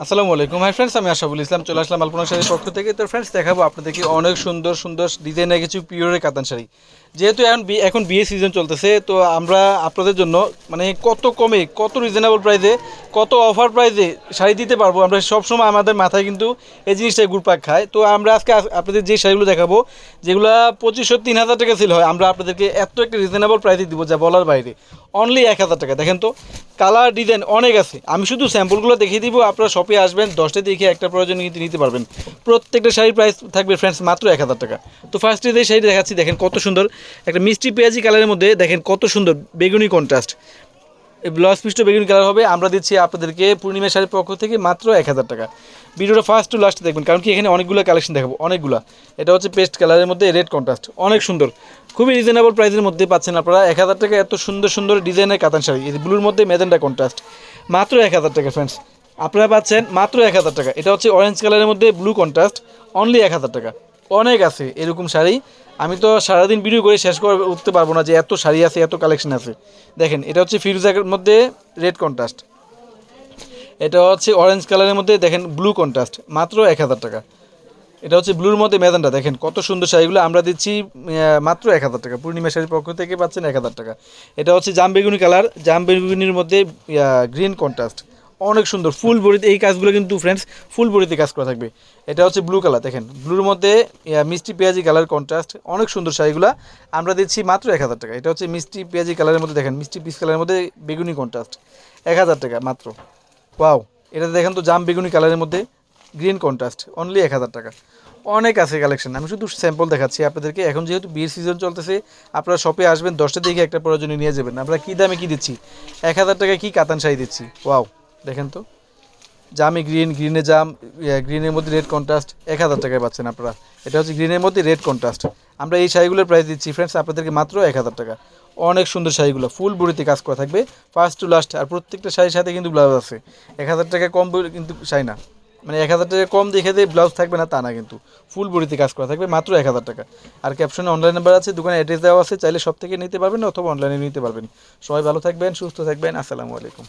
আসসালামু আলাইকুম। Hi friends আমি আশাফুল ইসলাম, চলে আসলাম আলপনা শাড়ির পক্ষ থেকে। তো ফ্রেন্ডস দেখাবো আপনাদেরকে অনেক সুন্দর সুন্দর ডিজাইনের কিছু পিওরের কাতান শাড়ি। যেহেতু এখন এখন বিয়ে সিজন চলতেছে, তো আমরা আপনাদের জন্য মানে কত কমে, কত রিজনেবল প্রাইসে কত অফার প্রাইসে শাড়ি দিতে পারব, আমরা সবসময় আমাদের মাথায় কিন্তু এই জিনিসটা ঘুরপাক খায়। তো আমরা আজকে আপনাদের যে শাড়িগুলো দেখাবো, যেগুলো পঁচিশশো তিন হাজার টাকা সেল হয়, আমরা আপনাদেরকে এত একটা রিজনেবল প্রাইসে দিব যা বলার বাইরে। অনলি এক হাজার টাকা। দেখেন তো কালার ডিজাইন অনেক আছে। আমি শুধু স্যাম্পলগুলো দেখিয়ে দিব, আপনারা শপে আসবেন, দশটা দেখে একটা প্রয়োজন কিন্তু নিতে পারবেন। প্রত্যেকটা শাড়ির প্রাইস থাকবে ফ্রেন্ডস মাত্র এক হাজার টাকা। তো ফার্স্টে যে শাড়ি দেখাচ্ছি, দেখেন কত সুন্দর। একটা মিষ্টি পেঁয়াজি কালারের মধ্যে দেখেন কত সুন্দর বেগুনি কন্ট্রাস্ট ব্লাউজ পিসটা বেগুনি কালার হবে, আমরা দিচ্ছি আপনাদেরকে পূর্ণিমা শাড়ির পক্ষ থেকে মাত্র এক হাজার টাকা। ভিডিওটা ফার্স্ট টু লাস্ট দেখবেন, কারণ কি এখানে অনেকগুলো কালেকশন দেখাবো, অনেকগুলো। এটা হচ্ছে পেস্ট কালারের মধ্যে রেড কন্ট্রাস্ট অনেক সুন্দর। খুবই রিজনেবল প্রাইসের মধ্যে পাচ্ছেন আপনারা এক হাজার টাকা, এত সুন্দর সুন্দর ডিজাইনের কাতান শাড়ি ব্লুর মধ্যে মেজেন্ডা কন্ট্রাস্ট মাত্র এক হাজার টাকা ফ্রেন্ডস আপনারা পাচ্ছেন মাত্র এক হাজার টাকা। এটা হচ্ছে অরেঞ্জ কালারের মধ্যে ব্লু কন্ট্রাস্ট অনলি এক হাজার টাকা। অনেক আছে এরকম শাড়ি। আমি তো সারাদিন ভিডিও করে শেষ করে উঠতে পারব না যে এত শাড়ি আছে, এত কালেকশন আছে। দেখেন, এটা হচ্ছে ফিরোজাকের মধ্যে রেড কন্ট্রাস্ট এটা হচ্ছে অরেঞ্জ কালারের মধ্যে, দেখেন ব্লু কন্ট্রাস্ট মাত্র এক হাজার টাকা। এটা হচ্ছে ব্লুর মধ্যে মেদানটা দেখেন, কত সুন্দর শাড়িগুলো আমরা দিচ্ছি মাত্র এক হাজার টাকা। পূর্ণিমা শাড়ির পক্ষ থেকে পাচ্ছেন এক হাজার টাকা। এটা হচ্ছে জাম বেগুনি কালার জাম বেগুনির মধ্যে গ্রিন কন্ট্রাস্ট অনেক সুন্দর। ফুল বড়িতে এই কাজগুলো কিন্তু ফ্রেন্ডস ফুল বড়িতে কাজ করা থাকবে। এটা হচ্ছে ব্লু কালার দেখেন। ব্লুর মধ্যে মিষ্টি পেঁয়াজি কালার কন্ট্রাস্ট অনেক সুন্দর শাড়িগুলো। আমরা দিচ্ছি মাত্র এক হাজার টাকা। এটা হচ্ছে মিষ্টি পেঁয়াজি কালারের মধ্যে, দেখেন, মিষ্টি পিস কালারের মধ্যে বেগুনি কন্ট্রাস্ট এক হাজার টাকা মাত্র। ওয়াও এটা দেখেন তো জাম বেগুনি কালারের মধ্যে গ্রিন কন্ট্রাস্ট অনলি এক হাজার টাকা। অনেক আছে কালেকশন আমি শুধু স্যাম্পল দেখাচ্ছি আপনাদেরকে। এখন যেহেতু বিয়ের সিজন চলতেছে, আপনারা শপে আসবেন, দশটা দিকে একটা প্রয়োজনে নিয়ে যাবেন। আমরা কী দামে কী দিচ্ছি? এক হাজার টাকায় কী কাতান শাড়ি দিচ্ছি? ওয়াও দেখেন তো। জামে গ্রিন গ্রিনে জাম গ্রিনের মধ্যে রেড কন্ট্রাস্ট এক হাজার টাকায় পাচ্ছেন আপনারা। এটা হচ্ছে গ্রিনের মধ্যে রেড কন্ট্রাস্ট আমরা এই শাড়িগুলোর প্রাইস দিচ্ছি ফ্রেন্ডস আপনাদেরকে মাত্র এক হাজার টাকা। অনেক সুন্দর শাড়িগুলো ফুল বুড়িতে কাজ করা থাকবে। ফার্স্ট টু লাস্ট আর প্রত্যেকটা শাড়ির সাথে কিন্তু ব্লাউজ আছে। এক হাজার টাকা কম কিন্তু শাড়ি না। মানে এক হাজার টাকা কম দেখে দিয়ে ব্লাউজ থাকবে না, তা না কিন্তু। ফুল বড়িতে কাজ করা থাকবে, মাত্র এক হাজার টাকা। আর ক্যাপশনে অনলাইন নাম্বার আছে, দোকানে অ্যাড্রেস দেওয়া আছে, চাইলে সব থেকে নিতে পারবেন অথবা অনলাইনে নিতে পারবেন। সবাই ভালো থাকবেন, সুস্থ থাকবেন, আসসালামু আলাইকুম।